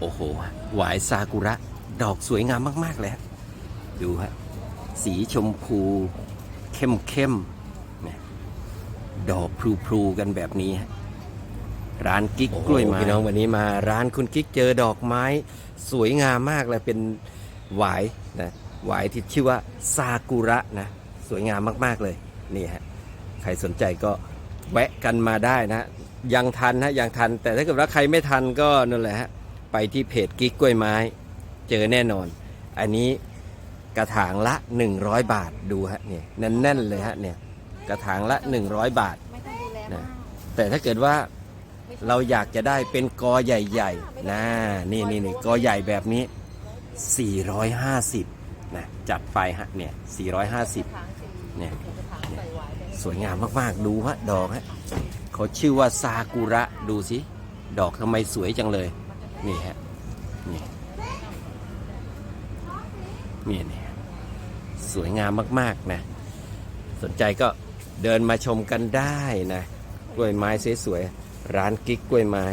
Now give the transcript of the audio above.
โอ้โห หวายซากุระ ดอกสวยงามมาก ๆ เลยฮะดูฮะ สีชมพู เข้มเข้มๆเนี่ยดอกพลูพลูๆกันแบบนี้ฮะร้านกิ๊กกล้วยไม้พี่น้องวันนี้มาร้านคุณกิ๊กเจอดอกไม้ สวยงามมากเลยเป็นหวายนะหวายที่ชื่อว่าซากุระนะ สวยงามมากๆเลยนี่ฮะใครสนใจก็แวะกันมาได้นะ ยังทันฮะยังทัน แต่ถ้าเกิดว่าใครไม่ทันก็นั่นแหละฮะ ไปที่เพจกิ๊กกล้วยไม้ เจอแน่นอน อันนี้กระถางละ 100 บาทดูฮะเนี่ยแน่นๆเลยฮะเนี่ยกระถางละ 100 บาทไม่ต้องดูแลนะมากแต่ถ้าเกิดว่าเราอยากจะได้เป็นกอใหญ่ๆนะนี่นี่นี่กอใหญ่แบบนี้ 450นะจัดไปฮะเนี่ย450กระถางสีเนี่ยกระถางใส่ไว้เลยสวยงามมากๆดูฮะดอกฮะเขาชื่อว่าซากุระดูสิดอกทำไมสวยจังเลย นี่ฮะ นี่นี่นี่สวยงามมากๆนะ สนใจก็เดินมาชมกันได้นะ กล้วยไม้สวยๆ ร้านกิ๊กกล้วยไม้